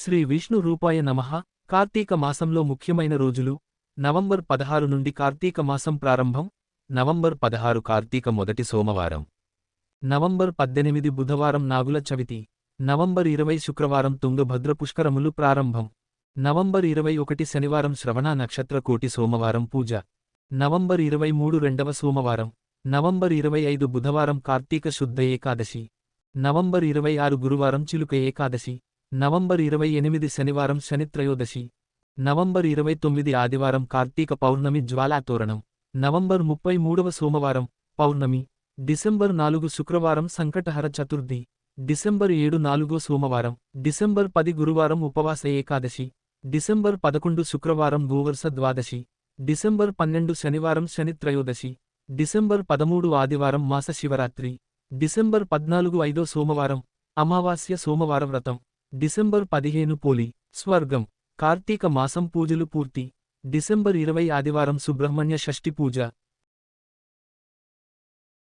శ్రీ విష్ణు రూపాయ నమః. కార్తీక మాసంలో ముఖ్యమైన రోజులు. నవంబర్ పదహారు నుండి కార్తీక మాసం ప్రారంభం. నవంబర్ పదహారు కార్తీక మొదటి సోమవారం. నవంబర్ పద్దెనిమిది బుధవారం నాగుల చవితి. నవంబర్ ఇరవై శుక్రవారం తుంగభద్ర పుష్కరములు ప్రారంభం. నవంబర్ ఇరవై ఒకటి శనివారం శ్రవణ నక్షత్ర కోటి సోమవారం పూజ. నవంబర్ ఇరవై మూడు రెండవ సోమవారం. నవంబర్ ఇరవై ఐదు బుధవారం కార్తీక శుద్ధ ఏకాదశి. నవంబర్ ఇరవై ఆరు గురువారం చిలుక ఏకాదశి. నవంబర్ ఇరవై ఎనిమిది శనివారం శనిత్రయోదశి. నవంబర్ ఇరవై తొమ్మిది ఆదివారం కార్తీక పౌర్ణమి జ్వాలాతోరణం. నవంబర్ ముప్పై మూడవ సోమవారం పౌర్ణమి. డిసెంబర్ నాలుగు శుక్రవారం సంకటహర చతుర్థి. డిసెంబర్ ఏడు నాలుగో సోమవారం. డిసెంబర్ పది గురువారం ఉపవాస ఏకాదశి. డిసెంబర్ పదకొండు శుక్రవారం భూవర్ష ద్వాదశి. డిసెంబర్ పన్నెండు శనివారం శనిత్రయోదశి. డిసెంబర్ పదమూడు ఆదివారం మాస శివరాత్రి. డిసెంబర్ పద్నాలుగు ఐదో సోమవారం అమావాస్య సోమవార వ్రతం. డిసెంబర్ పదిహేను పోలి స్వర్గం కార్తీక మాసం పూజలు పూర్తి డిసెంబర్ ఇరవై ఆదివారం సుబ్రహ్మణ్య షష్ఠి పూజ.